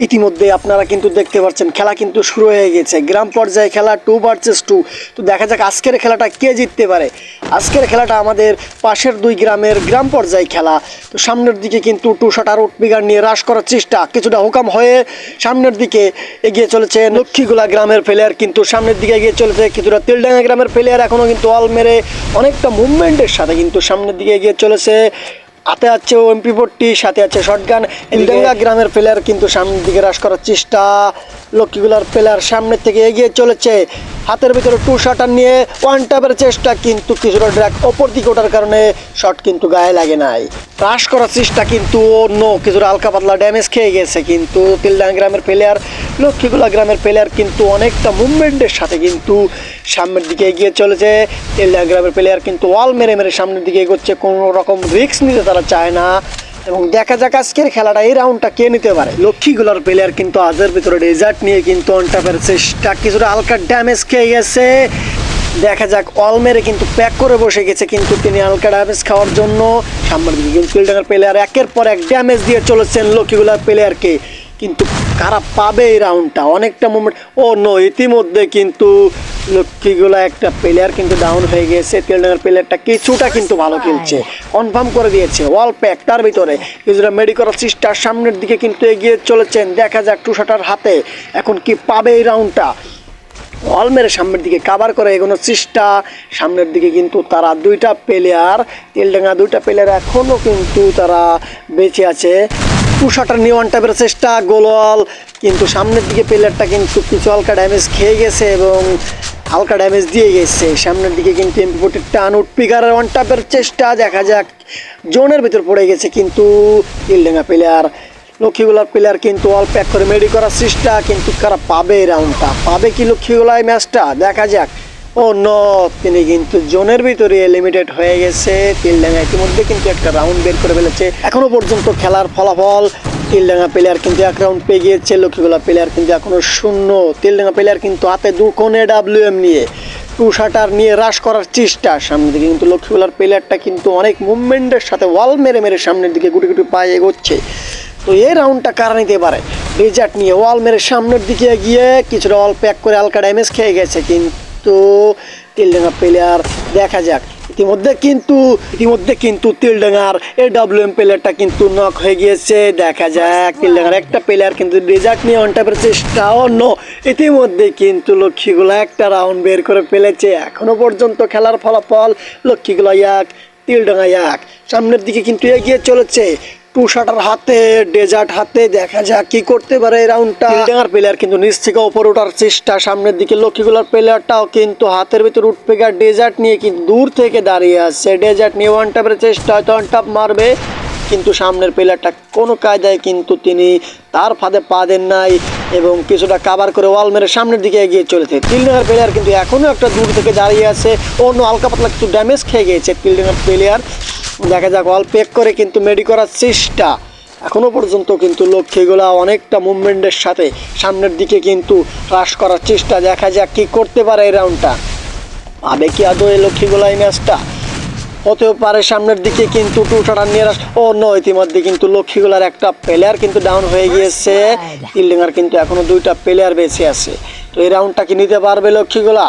ইতিমধ্যে আপনারা কিন্তু দেখতে পাচ্ছেন, খেলা কিন্তু শুরু হয়ে গেছে। গ্রাম পর্যায়ে খেলা টু ভার্সেস টু তো দেখা যাক আজকের খেলাটা কে জিততে পারে। আজকের খেলাটা আমাদের পাশের দুই গ্রামের গ্রাম পর্যায়ে খেলা। তো সামনের দিকে কিন্তু টু শটার উঠবিগার নিয়ে হ্রাস করার চেষ্টা। কিছুটা হুকাম হয়ে সামনের দিকে এগিয়ে চলেছে লক্ষ্মীগুলা গ্রামের প্লেয়ার কিন্তু সামনের দিকে এগিয়ে চলেছে কিছুটা তেলডাঙ্গা গ্রামের প্লেয়ার এখনও কিন্তু অল মেরে অনেকটা মুভমেন্টের সাথে কিন্তু সামনের দিকে এগিয়ে চলেছে হাতে আছে এমপি ফোরটি সাথে আছে শটগান। এলডাঙ্গা গ্রামের প্লেয়ার কিন্তু সামনের দিকে হ্রাস করার চেষ্টা। লক্ষ্মীগুলার প্লেয়ার সামনের থেকে এগিয়ে চলেছে। হাতের ভিতরে টু শটার নিয়ে ওয়ান টাপের চেষ্টা, কিন্তু কিছুটা ড্র্যাক ওপর দিকে ওঠার কারণে শট কিন্তু গায়ে লাগে নাই। হ্রাস করার চেষ্টা কিন্তু অন্য কিছুটা হালকা পাতলা ড্যামেজ খেয়ে গেছে, কিন্তু তিলডাঙ্গা গ্রামের প্লেয়ার লক্ষ্মীগুলা গ্রামের প্লেয়ার কিন্তু অনেকটা মুভমেন্টের সাথে কিন্তু সামনের দিকে এগিয়ে চলেছে। তিলডাঙ্গা গ্রামের প্লেয়ার কিন্তু ওয়াল মেরে মেরে সামনের দিকে এগোচ্ছে, কোনো রকম রিস্ক নিতে তারা চায় না। এবং দেখা যাক আজকের খেলাটা, এই রাউন্ডটা কে নিতে পারে। লক্ষ্মীগুলার প্লেয়ার কিন্তু আজের ভিতরে ডেজার্ট নিয়ে কিন্তু অনটাপের চেষ্টা, কিছুটা হালকা ড্যামেজ খেয়ে গেছে। দেখা যাক অল মেরে কিন্তু প্যাক করে বসে গেছে কিন্তু তিনি হালকা ড্যামেজ খাওয়ার জন্য। সামনের দিকে প্লেয়ার একের পর এক ড্যামেজ দিয়ে চলেছেন লক্ষ্মীগুলার প্লেয়ারকে কিন্তু কারা পাবে এই রাউন্ডটা অনেকটা মুভমেন্ট ও নো ইতিমধ্যে কিন্তু লক্ষ্মীগুলা একটা প্লেয়ার কিন্তু ডাউন হয়ে গেছে তেলডাঙ্গার প্লেয়ারটা কিছুটা কিন্তু ভালো খেলছে। কনফার্ম করে দিয়েছে। ওয়াল প্যাক তার ভিতরে। কিছুটা মেডিকল সিস্টার সামনের দিকে কিন্তু এগিয়ে চলেছেন। দেখা যাক টু শাটার হাতে এখন কি পাবে এই রাউন্ডটা অল মেরে সামনের দিকে কাভার করে এগোনোর চেষ্টা সামনের দিকে কিন্তু তারা দুইটা প্লেয়ার তেলডাঙ্গা দুইটা প্লেয়ার এখনও কিন্তু তারা বেঁচে আছে। টু নিয়ে ওয়ান টাইপের চেষ্টা, গোলওয়াল, কিন্তু সামনের দিকে প্লেয়ারটা কিন্তু কিছু হালকা ড্যামেজ খেয়ে গেছে এবং হালকা ড্যামেজ দিয়ে গেছে। সামনের দিকে কিন্তু এমপিপোটের টান উঠপিকারের ওয়ান টাইপের চেষ্টা, দেখা যাক, জোনের ভিতর পড়ে গেছে কিন্তু তেলডাঙ্গা প্লেয়ার লক্ষ্মীগুলার প্লেয়ার কিন্তু অল প্যাক করে মেডি করার চেষ্টা, কিন্তু কারা পাবে রাউন্ডটা পাবে কি লক্ষ্মীগুলা এই ম্যাচটা দেখা যাক। ও ন তিনি কিন্তু জোনের ভিতরে লিমিটেড হয়ে গেছে। তিলডাঙ্গা ইতিমধ্যে কিন্তু একটা রাউন্ড বের করে ফেলেছে। এখনও পর্যন্ত খেলার ফলাফল, তিলডাঙ্গা প্লেয়ার কিন্তু এক রাউন্ড পেয়ে গিয়েছে। লক্ষ্মীগুলা প্লেয়ার কিন্তু এখনও শূন্য। তিলডাঙ্গা প্লেয়ার কিন্তু হাতে দু কোণে ডাব্লিউ এম নিয়ে টু শাটার নিয়ে হ্রাস করার চেষ্টা। সামনের দিকে কিন্তু লক্ষ্মীগুলার প্লেয়ারটা কিন্তু অনেক মুভমেন্টের সাথে ওয়াল মেরে মেরে সামনের দিকে গুটি গুটি পায়ে এগোচ্ছে। তো এই রাউন্ডটা কারা নিতে পারে? রেজার্ট নিয়ে ওয়াল মেরে সামনের দিকে গিয়ে কিছুটা অল প্যাক করে হালকা ড্যামেজ খেয়ে গেছে। কিন্তু তিলডাঙ্গা প্লেয়ার দেখা যাক। ইতিমধ্যে কিন্তু ইতিমধ্যে কিন্তু তিলডাঙ্গার এ ডাব্লিউ এম প্লেয়ারটা কিন্তু নক হয়ে গিয়েছে। দেখা যাক, তিলডাঙ্গার একটা প্লেয়ার কিন্তু রেজার্ট নিয়ে অন টাইপের চেষ্টা অন্য ইতিমধ্যে কিন্তু লক্ষ্মীগুলো একটা রাউন্ড বের করে ফেলেছে। এখনও পর্যন্ত খেলার ফলাফল লক্ষ্মীগুলো এক, তিলডাঙ্গা এক। সামনের দিকে কিন্তু এগিয়ে চলেছে। টু শাটার হাতে ডেজার্ট হাতে, দেখা যাক কি করতে পারে এই রাউন্ডটা ডাঙ্গার প্লেয়ার কিন্তু নিচ থেকে ওপরে ওঠার চেষ্টা, সামনের দিকে লক্ষ্মীগুলার প্লেয়ারটাও কিন্তু হাতের ভিতর উঠবে গা ডেজার্ট নিয়ে কিন্তু দূর থেকে দাঁড়িয়ে আছে ডেজার্ট নিয়ে ওয়ান টাপের চেষ্টা হয়তো ওয়ান টাপ মারবে, কিন্তু সামনের প্লেয়ারটা কোনো কায়দায় কিন্তু তিনি তার ফাঁদে পা দেন নাই এবং কিছুটা কাভার করে ওয়াল মেরে সামনের দিকে এগিয়ে চলেছে। তিলডাঙ্গার প্লেয়ার কিন্তু এখনও একটা দূর থেকে দাঁড়িয়ে আছে। অন্য হালকা পাতলা কিছু ড্যামেজ খেয়ে গিয়েছে তিলডাঙ্গার প্লেয়ার দেখা যাক অল পেক করে কিন্তু মেডি করার চেষ্টা। এখনও পর্যন্ত কিন্তু লক্ষ্মীগুলা অনেকটা মুভমেন্টের সাথে। সামনের দিকে কিন্তু হ্রাস করার চেষ্টা দেখা যাক কি করতে পারে এই রাউন্ডটা পাবে কি আদৌ এই লক্ষ্মীগুলা এই ম্যাচটা হতেও পারে সামনের দিকে কিন্তু টু শাটার নিয়ে আস ও ন ইতিমধ্যে কিন্তু লক্ষ্মীগুলার একটা প্লেয়ার কিন্তু ডাউন হয়ে গিয়েছে। ইল্ডিংয়ার কিন্তু এখনও দুইটা প্লেয়ার বেঁচে আছে। তো এই রাউন্ডটা কি নিতে পারবে লক্ষ্মীগুলা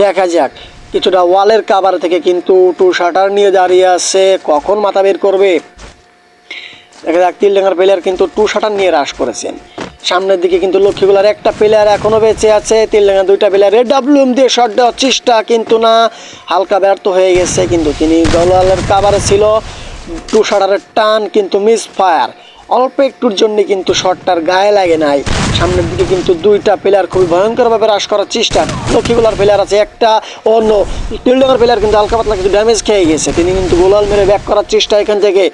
দেখা যাক। কিছুটা ওয়ালের কাভার থেকে কিন্তু টু শাটার নিয়ে দাঁড়িয়ে আছে। কখন মাথা বের করবে? দেখা যাক তিলডাঙ্গার প্লেয়ার কিন্তু টু শাটার নিয়ে হ্রাস করেছেন। সামনের দিকে কিন্তু লক্ষ্মীগুলার একটা প্লেয়ার এখনও বেঁচে আছে। তিল তিলডাঙ্গা দুইটা player red W M shot দেওয়ার চেষ্টা কিন্তু না। হালকা ব্যর্থ হয়ে গেছে, কিন্তু তিনি গলালের কাভারে ছিল। টু শাটারের টান কিন্তু মিস ফায়ার অল্প একটুর জন্য কিন্তু শটটার গায়ে লাগে নাই। সামনের দিকে কিন্তু দুইটা প্লেয়ার খুবই ভয়ঙ্করভাবে হ্রাস করার চেষ্টা। লক্ষ্মীগুলার প্লেয়ার আছে একটা, অন্য। টিলডাঙ্গার প্লেয়ার কিন্তু হালকা পাতলা কিছু ড্যামেজ খেয়ে গেছে। তিনি কিন্তু গোলাল মেরে ব্যাক করার চেষ্টা এখান থেকে।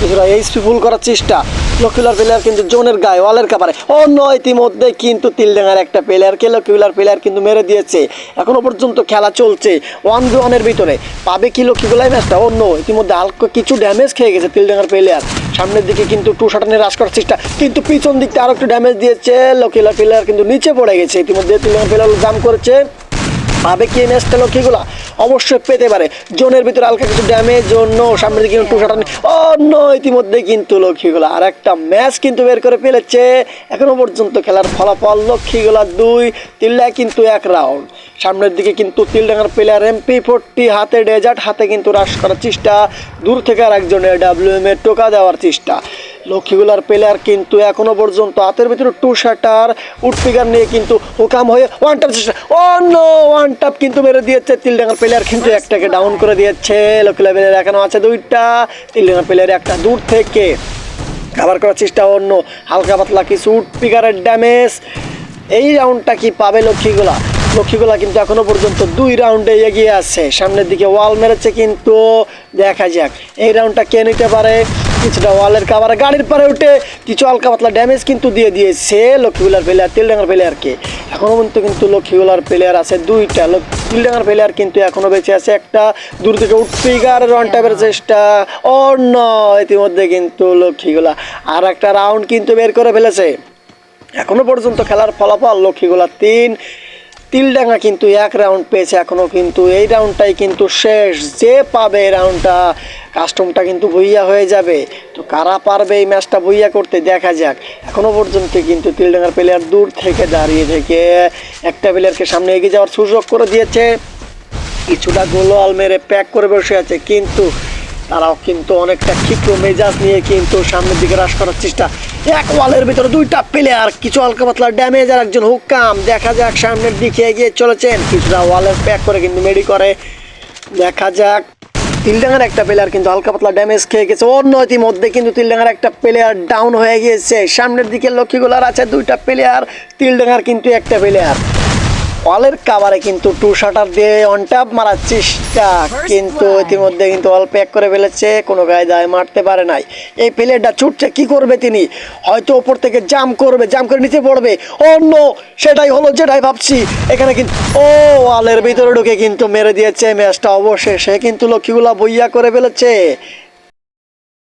কিছুটা এইচপি ফুল করার চেষ্টা। লক্ষ্মীলার প্লেয়ার কিন্তু জোনের গায়ে, ওয়ালের কাপারে। অন্য ইতিমধ্যে কিন্তু তিলডাঙ্গার একটা প্লেয়ারকে লক্ষ্মীলার প্লেয়ার কিন্তু মেরে দিয়েছে। এখনও পর্যন্ত খেলা চলছে ওয়ান বি ওয়ানের ভিতরে। পাবে কি লক্ষ্মীগুলাই ম্যাচটা অন্য। ইতিমধ্যে হালকা কিছু ড্যামেজ খেয়ে গেছে তিলডাঙ্গার প্লেয়ার সামনের দিকে কিন্তু টু শাটানে হ্রাস করার চেষ্টা। কিন্তু পিছন দিকটা আরও একটু ড্যামেজ দিয়েছে। লক্ষ্মীলার প্লেয়ার কিন্তু নিচে পড়ে গেছে। ইতিমধ্যে তিলডাঙ্গার প্লেয়ার জাম করেছে। পাবে কি ম্যাচটা লক্ষ্মীগুলা অবশ্যই পেতে পারে। জোনের ভিতরে হালকা কিছু ড্যামেজ জন্য সামনের দিকে টু শাটার অন্য ইতিমধ্যে কিন্তু লক্ষ্মীগুলা আর একটা ম্যাচ কিন্তু বের করে ফেলেছে। এখনও পর্যন্ত খেলার ফলাফল লক্ষ্মীগুলা দুই তিল্লায় কিন্তু এক রাউন্ড সামনের দিকে কিন্তু তিলডাঙ্গার প্লেয়ার এমপি ফোরটি হাতে ডেজার্ট হাতে কিন্তু হ্রাস করার চেষ্টা। দূর থেকে আর একজনের ডাব্লিউএম এর টোকা দেওয়ার চেষ্টা। লক্ষ্মীগুলার প্লেয়ার কিন্তু এখনও পর্যন্ত হাতের ভিতরে টু শাটার উটপিগার নিয়ে কিন্তু হুকাম হয়ে ওয়ান টাপ অন্য ওয়ান টাপ কিন্তু মেরে দিয়েছে। তিলডাঙ্গার প্লেয়ার কিন্তু একটাকে ডাউন করে দিয়েছে। লক্ষ্মীলা প্লেয়ার এখনও আছে দুইটা। তিলডাঙ্গার প্লেয়ার একটা দূর থেকে কাভার করার চেষ্টা অন্য। হালকা পাতলা কিছু উটপিগারের ড্যামেজ এই রাউন্ডটা কি পাবে লক্ষ্মীগুলা? লক্ষ্মীগুলা কিন্তু এখনও পর্যন্ত দুই রাউন্ডে এগিয়ে আছে। সামনের দিকে ওয়াল মেরেছে কিন্তু। দেখা যাক। এই রাউন্ডটা কে নিতে পারে? কিছুটা ওয়ালের কাবার গাড়ির পরে উঠে কিছু হালকা পাতলা ড্যামেজ কিন্তু দিয়ে দিয়েছে লক্ষ্মীগুলার প্লেয়ার তিলডাঙ্গার প্লেয়ারকে এখনও পর্যন্ত কিন্তু লক্ষ্মীগুলার প্লেয়ার আছে দুইটা। তিলডাঙ্গার প্লেয়ার কিন্তু এখনও বেঁচে আছে একটা। দূর থেকে উঠপিগার রান টাইপের চেষ্টা। অন্য ইতিমধ্যে কিন্তু লক্ষ্মীগুলা আর একটা রাউন্ড কিন্তু বের করে ফেলেছে। এখনও পর্যন্ত খেলার ফলাফল লক্ষ্মীগুলা তিন তিলডাঙ্গা কিন্তু এক রাউন্ড পেয়েছে এখনও কিন্তু এই রাউন্ডটাই কিন্তু শেষ। যে পাবে এই রাউন্ডটা কাস্টমটা কিন্তু ভুইয়া হয়ে যাবে। তো কারা পারবে এই ম্যাচটা ভুইয়া করতে, দেখা যাক। এখনও পর্যন্ত কিন্তু তিলডাঙ্গার প্লেয়ার দূর থেকে দাঁড়িয়ে থেকে একটা প্লেয়ারকে সামনে এগিয়ে যাওয়ার সুযোগ করে দিয়েছে। কিছুটা গোলওয়াল মেরে প্যাক করে বসে আছে, কিন্তু তারাও কিন্তু অনেকটা ক্ষিপ্র মেজাজ নিয়ে কিন্তু সামনের দিকে হ্রাস করার চেষ্টা। এক ওয়ালের ভিতরে দুইটা প্লেয়ার কিছু হালকা পাতলা ড্যামেজ আর একজন হুকাম দেখা যাক সামনের দিকে এগিয়ে চলেছেন। কিছুটা ওয়ালের প্যাক করে কিন্তু মেডি করে। দেখা যাক। তিলডাঙ্গার একটা প্লেয়ার কিন্তু হালকা পাতলা ড্যামেজ খেয়ে গেছে। অন্য ইতিমধ্যে কিন্তু তিলডাঙ্গার একটা প্লেয়ার ডাউন হয়ে গিয়েছে। সামনের দিকে লক্ষ্মীগুলার আছে দুইটা প্লেয়ার তিলডাঙ্গার কিন্তু একটা প্লেয়ার ওয়ালের কাবারে কিন্তু টু শাটার দিয়ে অন ট্যাপ মারার চেষ্টা কিন্তু ইতিমধ্যে কিন্তু অল প্যাক করে ফেলেছে কোনো গায়ে দায় মারতে পারে নাই। এই প্লেয়ারটা ছুটছে কি করবে তিনি? হয়তো ওপর থেকে জাম করবে জাম করে নিচে পড়বে। অন্য সেটাই হলো যেটাই ভাবছি। এখানে কিন্তু ও ওয়ালের ভিতরে ঢুকে কিন্তু মেরে দিয়েছে। ম্যাচটা অবশেষে কিন্তু লক্ষ্মীগুলা বইয়া করে ফেলেছে।